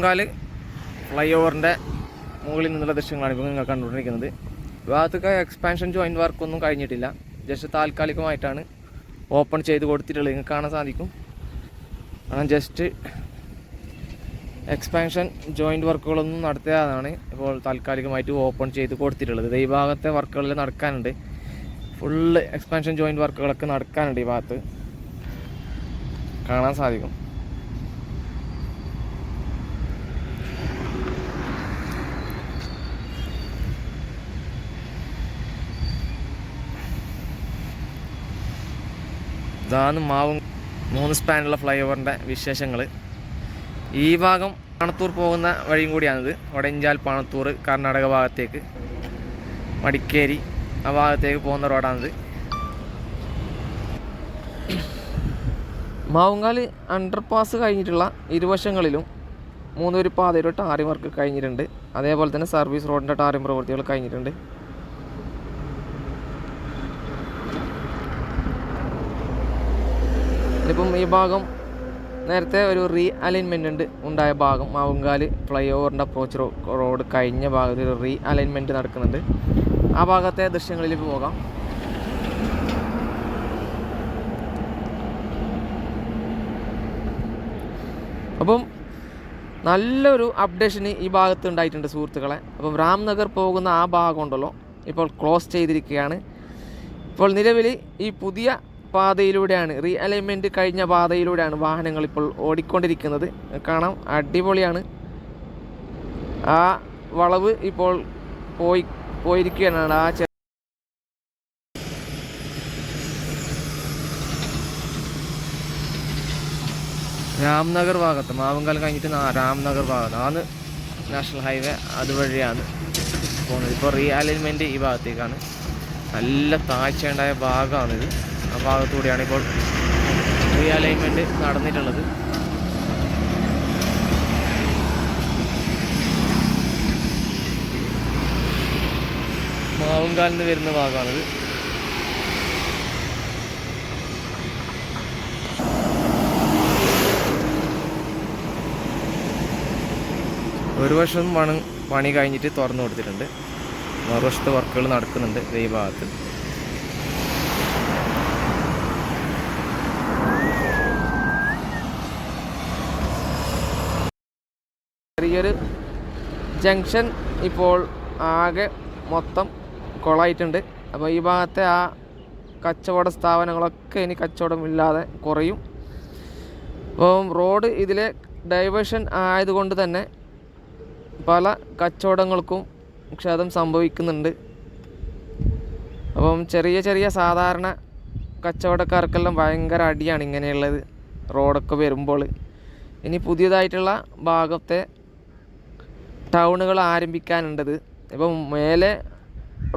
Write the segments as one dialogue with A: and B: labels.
A: Mavungal fly ഓവറിന്റെ മുകളിൽ നിന്നുള്ള ദൃശ്യങ്ങളാണ് ഇപ്പോൾ നിങ്ങൾ കണ്ടുകൊണ്ടിരിക്കുന്നത്. ഭാഗത്തൊക്കെ എക്സ്പാൻഷൻ ജോയിന്റ് വർക്കൊന്നും കഴിഞ്ഞിട്ടില്ല. ജസ്റ്റ് താൽക്കാലികമായിട്ടാണ് ഓപ്പൺ ചെയ്ത് കൊടുത്തിട്ടുള്ളത്. നിങ്ങൾക്ക് കാണാൻ സാധിക്കും. കാരണം ജസ്റ്റ് എക്സ്പാൻഷൻ ജോയിന്റ് വർക്കുകളൊന്നും നടത്തിയതാണ് ഇപ്പോൾ താൽക്കാലികമായിട്ട് ഓപ്പൺ ചെയ്ത് കൊടുത്തിട്ടുള്ളത്. ഈ ഭാഗത്തെ വർക്കുകളിൽ നടക്കാനുണ്ട്. ഫുള്ള് എക്സ്പാൻഷൻ ജോയിന്റ് വർക്കുകളൊക്കെ നടക്കാനുണ്ട് ഈ ഭാഗത്ത്. കാണാൻ സാധിക്കും. ഇതാണ് മാവും മൂന്ന് സ്പാനുള്ള ഫ്ലൈ ഓവറിന്റെ വിശേഷങ്ങൾ. ഈ ഭാഗം പാണത്തൂർ പോകുന്ന വഴിയും കൂടിയാണിത്. വടഞ്ചാൽ പാണത്തൂർ കർണാടക ഭാഗത്തേക്ക് മടിക്കേരി ആ ഭാഗത്തേക്ക് പോകുന്ന റോഡാണിത്. മാവുങ്കാൽ അണ്ടർപാസ് കഴിഞ്ഞിട്ടുള്ള ഇരുവശങ്ങളിലും മൂന്നൊരു പാതയുടെ ടാറിംഗ് വർക്ക് കഴിഞ്ഞിട്ടുണ്ട്. അതേപോലെ തന്നെ സർവീസ് റോഡിന്റെ ടാറിം പ്രവൃത്തികൾ കഴിഞ്ഞിട്ടുണ്ട്. ഇപ്പം ഈ ഭാഗം നേരത്തെ ഒരു റീ അലൈൻമെന്റ് ഉണ്ട്. ഉണ്ടായ ഭാഗം മാവുങ്കാൽ ഫ്ലൈ ഓവറിന്റെ അപ്രോച്ച് റോഡ് കഴിഞ്ഞ ഭാഗത്ത് ഒരു റീ അലൈൻമെന്റ് നടക്കുന്നുണ്ട്. ആ ഭാഗത്തെ ദൃശ്യങ്ങളിലേക്ക് പോകാം. അപ്പം നല്ലൊരു അപ്ഡേഷന് ഈ ഭാഗത്ത് ഉണ്ടായിട്ടുണ്ട് സുഹൃത്തുക്കളെ. അപ്പം രാംനഗർ പോകുന്ന ആ ഭാഗം ഉണ്ടല്ലോ. ഇപ്പോൾ ക്ലോസ് ചെയ്തിരിക്കുകയാണ്. ഇപ്പോൾ നിലവിൽ ഈ പുതിയ പാതയിലൂടെയാണ് റീ അലൈൻമെന്റ് കഴിഞ്ഞ പാതയിലൂടെയാണ് വാഹനങ്ങൾ ഇപ്പോൾ ഓടിക്കൊണ്ടിരിക്കുന്നത്. കാണാം അടിപൊളിയാണ്. ആ വളവ് ഇപ്പോൾ പോയി പോയിരിക്കുകയാണ് ആ ചെ- രാംനഗർ ഭാഗത്ത് മാവങ്കാൽ കഴിഞ്ഞിട്ട് രാംനഗർ ഭാഗത്ത്. ആണ് നാഷണൽ ഹൈവേ അതുവഴിയാണ് പോകുന്നത്. ഇപ്പോൾ റീ അലൈൻമെന്റ് ഈ ഭാഗത്തേക്കാണ്. നല്ല താഴ്ചയുണ്ടായ ഭാഗമാണിത്. ആ ഇപ്പോൾ റീഅലൈൻമെന്റ് നടന്നിട്ടുള്ളത്. മാവുങ്കാലിൽ നിന്ന് വരുന്ന ഭാഗമാണിത്. ഒരു വർഷം പണി പണി കഴിഞ്ഞിട്ട് തുറന്നു കൊടുത്തിട്ടുണ്ട്. മറുവശത്ത് വർക്കുകൾ നടക്കുന്നുണ്ട് ഈ ഭാഗത്ത് ചെറിയൊരു ജംഗ്ഷൻ ഇപ്പോൾ ആകെ മൊത്തം കൊളായിട്ടുണ്ട്. അപ്പോൾ ഈ ഭാഗത്തെ ആ കച്ചവട സ്ഥാപനങ്ങളൊക്കെ ഇനി കച്ചവടമില്ലാതെ കുറയും. അപ്പം റോഡ് ഇതിലെ ഡൈവേഷൻ ആയതുകൊണ്ട് തന്നെ പല കച്ചവടങ്ങൾക്കും ക്ഷതം സംഭവിക്കുന്നുണ്ട്. അപ്പം ചെറിയ ചെറിയ സാധാരണ കച്ചവടക്കാർക്കെല്ലാം ഭയങ്കര അടിയാണ് ഇങ്ങനെയുള്ളത് റോഡൊക്കെ വരുമ്പോൾ. ഇനി പുതിയതായിട്ടുള്ള ഭാഗത്തെ ടൗണുകൾ ആരംഭിക്കാനുണ്ടത്. ഇപ്പം മേലെ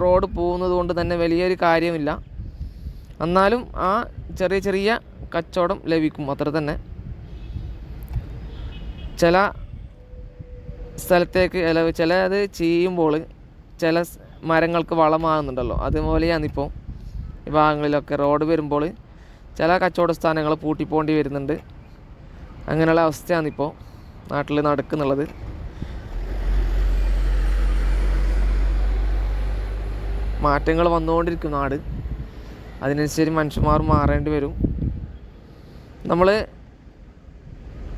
A: റോഡ് പോകുന്നത് കൊണ്ട് തന്നെ വലിയൊരു കാര്യമില്ല. എന്നാലും ആ ചെറിയ ചെറിയ കച്ചവടം ലഭിക്കും അത്ര തന്നെ. ചില സ്ഥലത്തേക്ക് ചില അത് ചെയ്യുമ്പോൾ ചില മരങ്ങൾക്ക് വളമാകുന്നുണ്ടല്ലോ അതുപോലെയാണിപ്പോൾ ഈ ഭാഗങ്ങളിലൊക്കെ റോഡ് വരുമ്പോൾ ചില കച്ചവട സ്ഥാനങ്ങൾ പൂട്ടിപ്പോണ്ടി വരുന്നുണ്ട്. അങ്ങനെയുള്ള അവസ്ഥയാണിപ്പോൾ നാട്ടിൽ നടക്കുന്നുള്ളത്. മാറ്റങ്ങൾ വന്നുകൊണ്ടിരിക്കും നാട് അതിനനുസരിച്ച് മനുഷ്യന്മാർ മാറേണ്ടി വരും. നമ്മൾ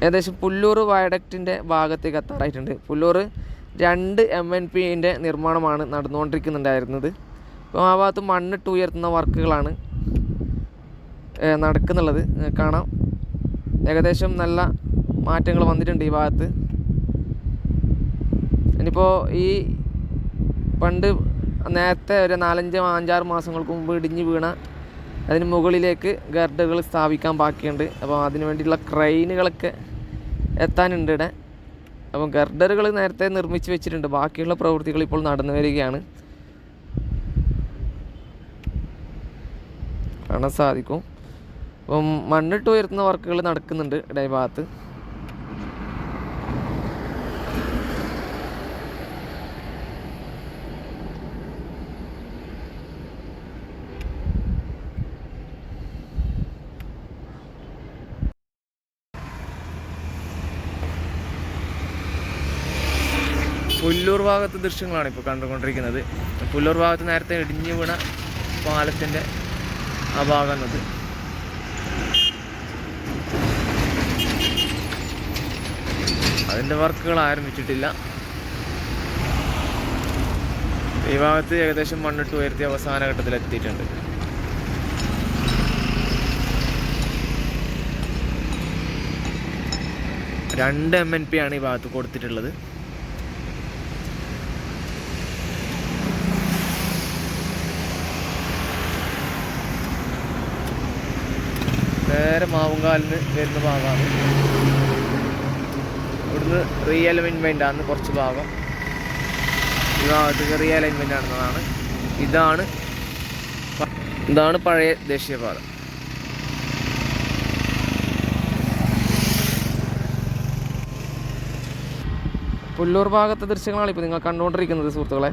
A: ഏകദേശം പുല്ലൂർ വയഡക്റ്റിന്റെ ഭാഗത്തേക്ക് എത്താറായിട്ടുണ്ട്. പുല്ലൂർ രണ്ട് എം എൻ പിന്റെ നിർമ്മാണമാണ് നടന്നുകൊണ്ടിരിക്കുന്നുണ്ടായിരുന്നത്. അപ്പോൾ ആ ഭാഗത്ത് മണ്ണിട്ട് ഉയർത്തുന്ന വർക്കുകളാണ് നടക്കുന്നുള്ളത്. കാണാം. ഏകദേശം നല്ല മാറ്റങ്ങൾ വന്നിട്ടുണ്ട് ഈ ഭാഗത്ത്. ഇനിയിപ്പോൾ ഈ പണ്ട് നേരത്തെ ഒരു നാലഞ്ച് അഞ്ചാറ് മാസങ്ങൾക്ക് മുമ്പ് ഇടിഞ്ഞ് വീണ അതിന് മുകളിലേക്ക് ഗർഡുകൾ സ്ഥാപിക്കാൻ ബാക്കിയുണ്ട്. അപ്പോൾ അതിന് വേണ്ടിയിട്ടുള്ള ക്രെയിനുകളൊക്കെ എത്താനുണ്ട് ഇവിടെ. അപ്പം ഗർഡറുകൾ നേരത്തെ നിർമ്മിച്ച് വെച്ചിട്ടുണ്ട്. ബാക്കിയുള്ള പ്രവൃത്തികൾ ഇപ്പോൾ നടന്നു വരികയാണ്. കാണാൻ സാധിക്കും. അപ്പം മണ്ണിട്ട് ഉയർത്തുന്ന വർക്കുകൾ നടക്കുന്നുണ്ട് ഇടയ ഭാഗത്ത്. പുല്ലൂർ ഭാഗത്തെ ദൃശ്യങ്ങളാണ് ഇപ്പോൾ കണ്ടുകൊണ്ടിരിക്കുന്നത്. പുല്ലൂർ ഭാഗത്ത് നേരത്തെ ഇടിഞ്ഞു വീണ പാലത്തിന്റെ ആ ഭാഗം എന്നത് അതിന്റെ വർക്കുകൾ ആരംഭിച്ചിട്ടില്ല. ഈ ഭാഗത്ത് ഏകദേശം മണ്ണിട്ട് ഉയർത്തി അവസാന ഘട്ടത്തിൽ എത്തിയിട്ടുണ്ട്. രണ്ട് എം എൻ പി ആണ് ഈ ഭാഗത്ത് കൊടുത്തിട്ടുള്ളത്. നേരെ മാവുങ്കാലിന് വരുന്ന ഭാഗമാണ്. ഇവിടുന്ന് റീ അലൈൻമെന്റ് ആണ് കുറച്ച് ഭാഗം. ഈ ഭാഗത്തേക്ക് റീ അലൈൻമെന്റ് ആണെന്നതാണ് ഇതാണ് ഇതാണ് പഴയ ദേശീയപാത. പുല്ലൂർ ഭാഗത്തെ ദൃശ്യങ്ങളാണ് ഇപ്പോൾ നിങ്ങൾ കണ്ടുകൊണ്ടിരിക്കുന്നത് സുഹൃത്തുക്കളെ.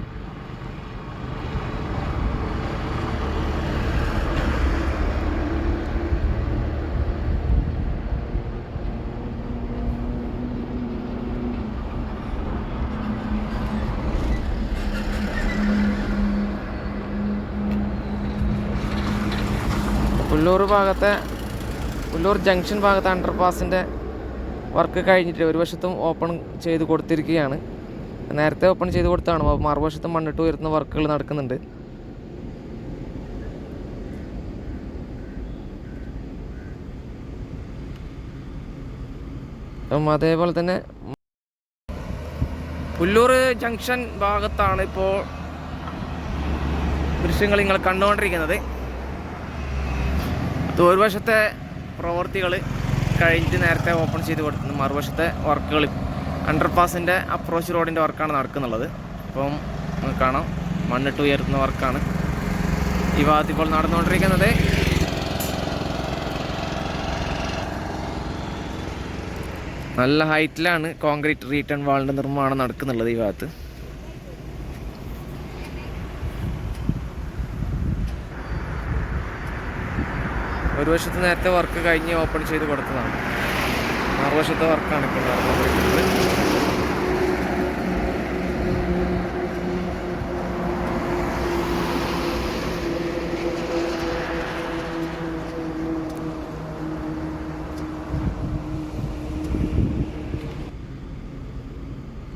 A: പുല്ലൂർ ഭാഗത്തെ പുല്ലൂർ ജംഗ്ഷൻ ഭാഗത്തെ അണ്ടർപാസിന്റെ വർക്ക് കഴിഞ്ഞിട്ട് ഒരു വശത്തും ഓപ്പൺ ചെയ്ത് കൊടുത്തിരിക്കുകയാണ്. നേരത്തെ ഓപ്പൺ ചെയ്ത് കൊടുത്താണ്. അപ്പോൾ മറുവശത്തും മണ്ണിട്ട് ഉയർത്തുന്ന വർക്കുകൾ നടക്കുന്നുണ്ട്. അപ്പം അതേപോലെ തന്നെ പുല്ലൂർ ജംഗ്ഷൻ ഭാഗത്താണ് ഇപ്പോൾ ദൃശ്യങ്ങൾ നിങ്ങൾ കണ്ടുകൊണ്ടിരിക്കുന്നത്. അത് ഒരു വശത്തെ പ്രവൃത്തികൾ കഴിഞ്ഞിട്ട് നേരത്തെ ഓപ്പൺ ചെയ്ത് കൊടുക്കുന്നു മറുവശത്തെ വർക്കുകൾ അണ്ടർപാസിന്റെ അപ്രോച്ച് റോഡിന്റെ വർക്കാണ് നടക്കുന്നുള്ളത്. അപ്പം കാണാം. മണ്ണിട്ട് ഉയർത്തുന്ന വർക്കാണ്. ഈ ഭാഗത്ത് ഇപ്പോൾ നടന്നുകൊണ്ടിരിക്കുന്നത്. നല്ല ഹൈറ്റിലാണ് കോൺക്രീറ്റ് റീട്ടേൺ വാളിന്റെ നിർമ്മാണം നടക്കുന്നുള്ളത് ഈ ഭാഗത്ത്. ഒരു വശത്ത് നേരത്തെ വർക്ക് കഴിഞ്ഞ് ഓപ്പൺ ചെയ്ത് കൊടുത്തതാണ്. മറുവശത്തെ വർക്കാണ് ഇപ്പോൾ നടന്നുകൊണ്ടിരിക്കുന്നത്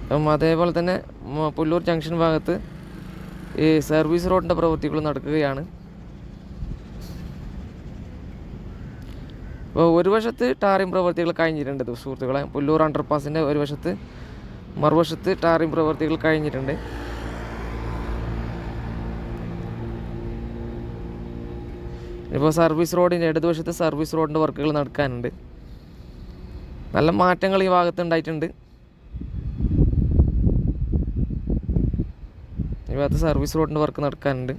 A: അപ്പം അതേപോലെ തന്നെ പുല്ലൂർ ജംഗ്ഷൻ ഭാഗത്ത് ഈ സർവീസ് റോഡിന്റെ പ്രവൃത്തികൾ നടക്കുകയാണ്. ഒരു വശത്ത് ടാറിംഗ് പ്രവർത്തികൾ കഴിഞ്ഞിട്ടുണ്ട്. സുഹൃത്തുക്കളെ പുല്ലൂർ അണ്ടർപാസിന്റെ ഒരു വശത്ത് മറുവശത്ത് ടാറിംഗ് പ്രവർത്തികൾ കഴിഞ്ഞിട്ടുണ്ട്. ഇപ്പോൾ സർവീസ് റോഡിന്റെ ഇടതുവശത്ത് സർവീസ് റോഡിന്റെ വർക്കുകൾ നടക്കാനുണ്ട്. നല്ല മാറ്റങ്ങൾ ഈ ഭാഗത്ത് ഉണ്ടായിട്ടുണ്ട്. ഈ ഭാഗത്ത് സർവീസ് റോഡിന്റെ വർക്ക് നടക്കാനുണ്ട്.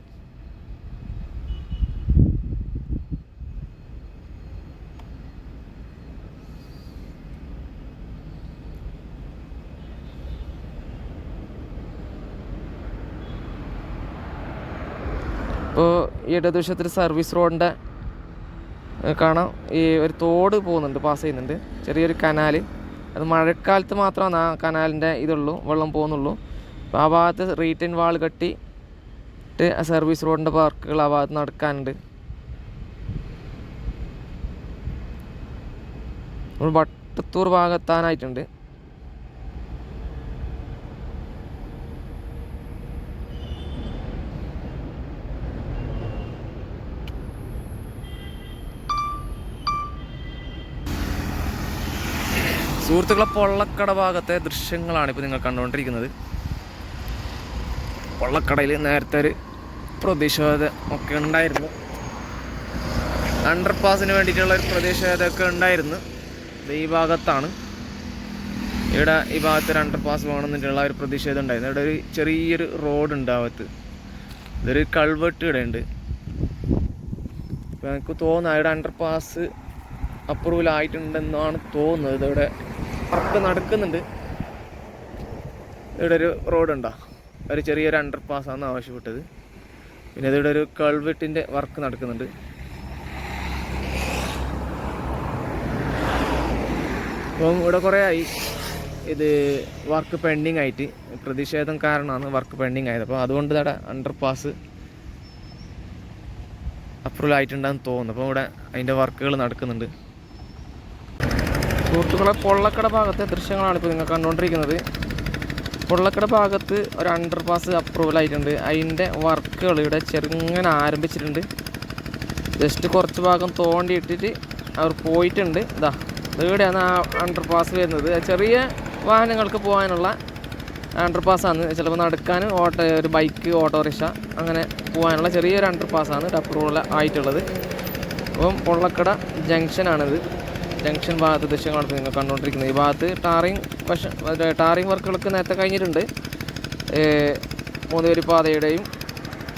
A: ഇപ്പോൾ ഇടതുവശത്തിൽ സർവീസ് റോഡിന്റെ കാണാം. ഈ ഒരു തോട് പോകുന്നുണ്ട് പാസ് ചെയ്യുന്നുണ്ട്. ചെറിയൊരു കനാൽ അത് മഴക്കാലത്ത് മാത്രമാണ് ആ കനാലിന്റെ ഇതുള്ളൂ വെള്ളം പോകുന്നുള്ളൂ. അപ്പോൾ ആ ഭാഗത്ത് റീറ്റൈൻ വാൾ കെട്ടി ട്ട് ആ സർവീസ് റോഡിന്റെ വർക്കുകൾ ആ ഭാഗത്ത് നടക്കാനുണ്ട്. വട്ടത്തൂർ ഭാഗത്താനായിട്ടുണ്ട് സുഹൃത്തുക്കളെ പൊള്ളക്കട ഭാഗത്തെ ദൃശ്യങ്ങളാണ് ഇപ്പോൾ നിങ്ങൾ കണ്ടുകൊണ്ടിരിക്കുന്നത്. പൊള്ളക്കടയിൽ നേരത്തെ ഒരു പ്രതിഷേധം ഒക്കെ ഉണ്ടായിരുന്നു. അണ്ടർപാസിന് വേണ്ടിയിട്ടുള്ള ഒരു പ്രതിഷേധമൊക്കെ ഉണ്ടായിരുന്നു. ഈ ഭാഗത്താണ്. ഇവിടെ ഈ ഭാഗത്ത് ഒരു അണ്ടർപാസ് വേണമെന്നിട്ടുള്ള ഒരു പ്രതിഷേധം ഉണ്ടായിരുന്നു. ഇവിടെ ഒരു ചെറിയൊരു റോഡ് ഉണ്ട് ഭാഗത്ത് ഇതൊരു കൾവെട്ട് ഇവിടെ ഉണ്ട് ഇപ്പം എനിക്ക് തോന്നുന്നു ഇവിടെ അണ്ടർപാസ് അപ്രൂവൽ ആയിട്ടുണ്ടെന്നാണ് തോന്നുന്നത്. ഇതിവിടെ വർക്ക് നടക്കുന്നുണ്ട്. ഇവിടെ ഒരു റോഡ് ഉണ്ടോ? ഒരു ചെറിയൊരു അണ്ടർ പാസ്സാണ് ആവശ്യപ്പെട്ടത്. പിന്നെ ഇതിവിടെ ഒരു കൾവെട്ടിന്റെ വർക്ക് നടക്കുന്നുണ്ട്. അപ്പം ഇവിടെ കുറേ ആയി ഇത് വർക്ക് പെൻഡിങ് ആയിട്ട്. പ്രതിഷേധം കാരണമാണ് വർക്ക് പെൻഡിങ് ആയത്. അപ്പോൾ അതുകൊണ്ട് ഇവിടെ അണ്ടർ പാസ് അപ്രൂവൽ ആയിട്ടുണ്ടെന്ന് തോന്നുന്നു. അപ്പോൾ ഇവിടെ അതിന്റെ വർക്കുകൾ നടക്കുന്നുണ്ട്. സുഹൃത്തുക്കളെ പൊള്ളക്കട ഭാഗത്തെ ദൃശ്യങ്ങളാണ് ഇപ്പോൾ നിങ്ങൾ കണ്ടുകൊണ്ടിരിക്കുന്നത്. പൊള്ളക്കട ഭാഗത്ത് ഒരു അണ്ടർ പാസ് അപ്രൂവൽ ആയിട്ടുണ്ട്. അതിന്റെ വർക്കുകൾ ഇവിടെ ചെറുങ്ങനെ ആരംഭിച്ചിട്ടുണ്ട്. ജസ്റ്റ് കുറച്ച് ഭാഗം തോണ്ടിയിട്ടിട്ട് അവർ പോയിട്ടുണ്ട്. ഇതാ ഇവിടെയാണ് ആ അണ്ടർ പാസ് വരുന്നത്. ചെറിയ വാഹനങ്ങൾക്ക് പോകാനുള്ള അണ്ടർ പാസ്സാണ് ചിലപ്പോൾ നടക്കാൻ ഓട്ടോ ഒരു ബൈക്ക് ഓട്ടോറിക്ഷ അങ്ങനെ പോകാനുള്ള ചെറിയൊരു അണ്ടർ പാസ്സാണ് അപ്രൂവൽ ആയിട്ടുള്ളത്. അപ്പം പൊള്ളക്കട ജംഗ്ഷനാണിത് ജംഗ്ഷൻ ഭാഗത്ത് ദൃശ്യങ്ങളാണ് കാണുന്നത് നിങ്ങൾ കണ്ടുകൊണ്ടിരിക്കുന്നത്. ഈ ഭാഗത്ത് ടാറിങ് പക്ഷേ ടാറിങ് വർക്കുകളൊക്കെ നേരത്തെ കഴിഞ്ഞിട്ടുണ്ട്. മൂന്നുപേരി പാതയുടെയും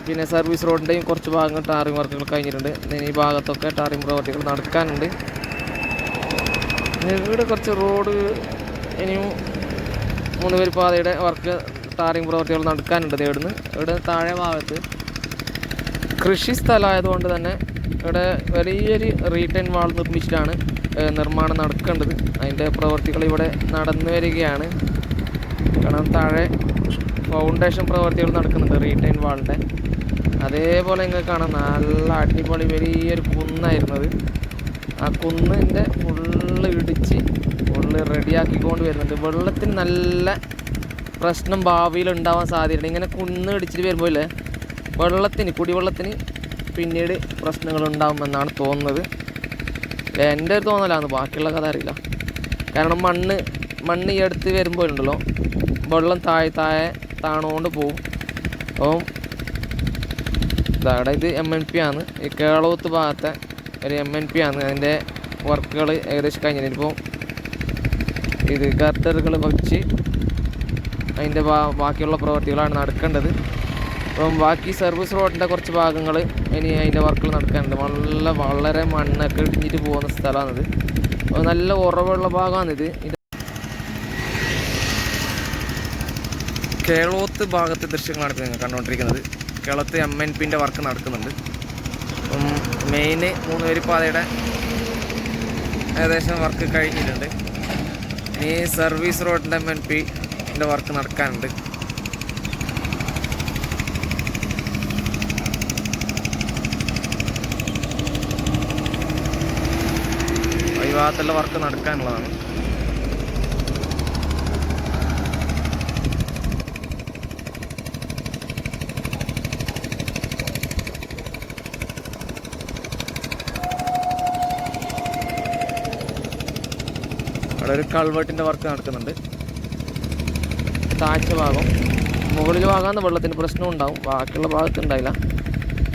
A: പിന്നെ സർവീസ് റോഡിന്റെയും കുറച്ച് ഭാഗങ്ങൾ ടാറിങ് വർക്കുകൾ കഴിഞ്ഞിട്ടുണ്ട്. ഇനി ഈ ഭാഗത്തൊക്കെ ടാറിങ് പ്രവർത്തികൾ നടക്കാനുണ്ട്. ഇവിടെ കുറച്ച് റോഡ് ഇനിയും മൂന്നുപേരി പാതയുടെ വർക്ക് ടാറിങ് പ്രവർത്തികൾ നടക്കാനുണ്ട് ഇവിടുന്ന്. ഇവിടെ താഴെ ഭാഗത്ത് കൃഷി സ്ഥലമായതുകൊണ്ട് തന്നെ ഇവിടെ വലിയൊരു റീറ്റൈൻ വാൾ നിർമ്മിച്ചിട്ടാണ് നിർമ്മാണം നടക്കേണ്ടത്. അതിന്റെ പ്രവർത്തികൾ ഇവിടെ നടന്നു വരികയാണ്. കാരണം താഴെ ഫൗണ്ടേഷൻ പ്രവർത്തികൾ നടക്കുന്നുണ്ട് റീറ്റൈൻ വാളിന്റെ അതേപോലെ നിങ്ങൾക്ക് കാണാം നല്ല അടിപൊളി വലിയൊരു കുന്നായിരുന്നത്. ആ കുന്നിന്റെ ഫുള്ള് ഇടിച്ച് ഫുള്ള് റെഡിയാക്കിക്കൊണ്ട് വരുന്നുണ്ട്. വെള്ളത്തിന് നല്ല പ്രശ്നം ഭാവിയിൽ ഉണ്ടാവാൻ സാധ്യതയുണ്ട്. ഇങ്ങനെ കുന്ന് ഇടിച്ചിട്ട് വരുമ്പോൾ വെള്ളത്തിന് കുടിവെള്ളത്തിന് പിന്നീട് പ്രശ്നങ്ങൾ ഉണ്ടാകുമെന്നാണ് തോന്നുന്നത്. എന്റെ ഒരു തോന്നലാണ് ബാക്കിയുള്ള കഥ അറിയില്ല. കാരണം മണ്ണ് മണ്ണ് ഈ അടുത്ത് വരുമ്പോൾ ഉണ്ടല്ലോ വെള്ളം താഴെ താഴെ താണുകൊണ്ട് പോവും. അപ്പം ഇതവിടെ ഇത് എം എൻ പി ആണ്. ഈ കേളവത്ത് ഭാഗത്തെ ഒരു എം എൻ പി ആണ്. അതിന്റെ വർക്കുകൾ ഏകദേശം കഴിഞ്ഞിപ്പോൾ ഇത് കർത്തറുകൾ വച്ച് അതിന്റെ ബാക്കിയുള്ള പ്രവർത്തികളാണ് നടക്കേണ്ടത്. അപ്പം ബാക്കി സർവീസ് റോഡിന്റെ കുറച്ച് ഭാഗങ്ങൾ ഇനി അതിന്റെ വർക്കുകൾ നടക്കാനുണ്ട്. നല്ല വളരെ മണ്ണൊക്കെ ഇടിഞ്ഞിട്ട് പോകുന്ന സ്ഥലമാണിത്. അപ്പോൾ നല്ല ഉറവുള്ള ഭാഗമാണിത്. കേളോത്ത് ഭാഗത്തെ ദൃശ്യങ്ങളാണ് ഇപ്പോൾ നിങ്ങൾ കണ്ടുകൊണ്ടിരിക്കുന്നത്. കേളത്ത് എം എൻ പിന്റെ വർക്ക് നടക്കുന്നുണ്ട്. അപ്പം മെയിന് മൂന്ന് പേര് പാതയുടെ ഏകദേശം വർക്ക് കഴിഞ്ഞിട്ടുണ്ട്. ഇനി സർവീസ് റോഡിന്റെ എം എൻ പിന്റെ വർക്ക് നടക്കാനുണ്ട്. ഭാഗത്തുള്ള വർക്ക് നടക്കാനുള്ളതാണ്. അവിടെ ഒരു കൾവേർട്ടിന്റെ വർക്ക് നടക്കുന്നുണ്ട്. താഴ്ച ഭാഗം. മുകളിൽ ഭാഗമാണ് വെള്ളത്തിന് പ്രശ്നം ഉണ്ടാവും. ബാക്കിയുള്ള ഭാഗത്ത് ഉണ്ടായില്ല.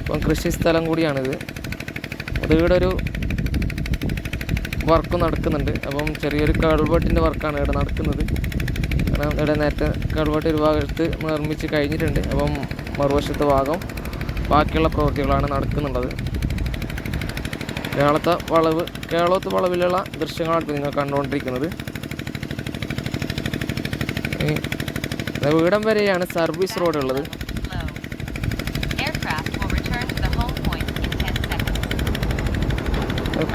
A: അപ്പം കൃഷി സ്ഥലം കൂടിയാണിത്. അത് ഇവിടെ ഒരു വർക്ക് നടക്കുന്നുണ്ട്. അപ്പം ചെറിയൊരു കൾവെട്ടിന്റെ വർക്കാണ് ഇവിടെ നടക്കുന്നത്. കാരണം ഇവിടെ നേരത്തെ കൾവെട്ട് ഒരു ഭാഗത്ത് നിർമ്മിച്ച് കഴിഞ്ഞിട്ടുണ്ട്. അപ്പം മറുവശത്തെ ഭാഗം ബാക്കിയുള്ള പ്രവൃത്തികളാണ് നടക്കുന്നുള്ളത്. കേരളത്തെ വളവ് കേരളത്തെ വളവിലുള്ള ദൃശ്യങ്ങളാണ് നിങ്ങൾ കണ്ടുകൊണ്ടിരിക്കുന്നത്. വീടം വരെയാണ് സർവീസ് റോഡ് ഉള്ളത്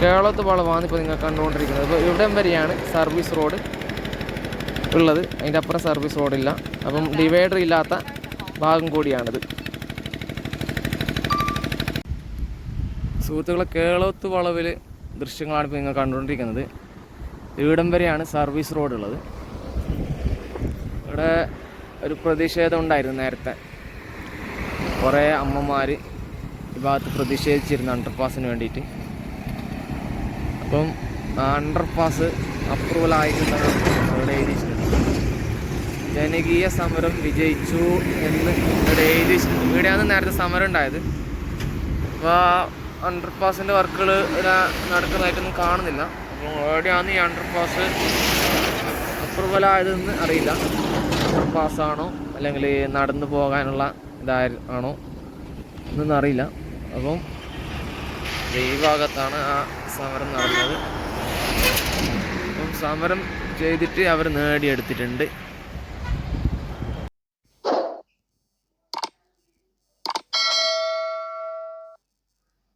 A: കേരളത്ത് വളവാണ് ഇപ്പോൾ നിങ്ങൾ കണ്ടുകൊണ്ടിരിക്കുന്നത്. ഇപ്പോൾ ഇവിടം വരെയാണ് സർവീസ് റോഡ് ഉള്ളത്. അതിന്റെ അപ്പുറം സർവീസ് റോഡില്ല അപ്പം ഡിവൈഡർ ഇല്ലാത്ത ഭാഗം കൂടിയാണിത്. സുഹൃത്തുക്കളെ കേളോത്ത് വളവിൽ ദൃശ്യങ്ങളാണ് ഇപ്പോൾ നിങ്ങൾ കണ്ടുകൊണ്ടിരിക്കുന്നത്. ഇവിടം വരെയാണ് സർവീസ് റോഡ് ഉള്ളത്. ഇവിടെ ഒരു പ്രതിഷേധം ഉണ്ടായിരുന്നു നേരത്തെ. കുറേ അമ്മമാർ ഈ ഭാഗത്ത് പ്രതിഷേധിച്ചിരുന്നു അണ്ടർ പാസിന് വേണ്ടിയിട്ട്. അപ്പം അണ്ടർ പാസ് അപ്രൂവൽ ആയിട്ടുണ്ടെന്ന് അവിടെ എഴുതിയിട്ടുണ്ട് ജനകീയ സമരം വിജയിച്ചു എന്ന് ഇവിടെ എഴുതിയിട്ടുണ്ട് ഇവിടെയാണ് നേരത്തെ സമരം ഉണ്ടായത്. അപ്പോൾ അണ്ടർ പാസിന്റെ വർക്കുകൾ നടക്കുന്നതായിട്ടൊന്നും കാണുന്നില്ല. അപ്പോൾ എവിടെയാണ് ഈ അണ്ടർ പാസ് അപ്രൂവൽ ആയതെന്ന് അറിയില്ല. അണ്ടർ പാസ്സാണോ അല്ലെങ്കിൽ നടന്നു പോകാനുള്ള ഇതായ ആണോ എന്നൊന്നും അറിയില്ല. അപ്പം ഈ ഭാഗത്താണ് ആ സമരം നടന്നത് അപ്പം സമരം ചെയ്തിട്ട് അവർ നേടിയെടുത്തിട്ടുണ്ട്.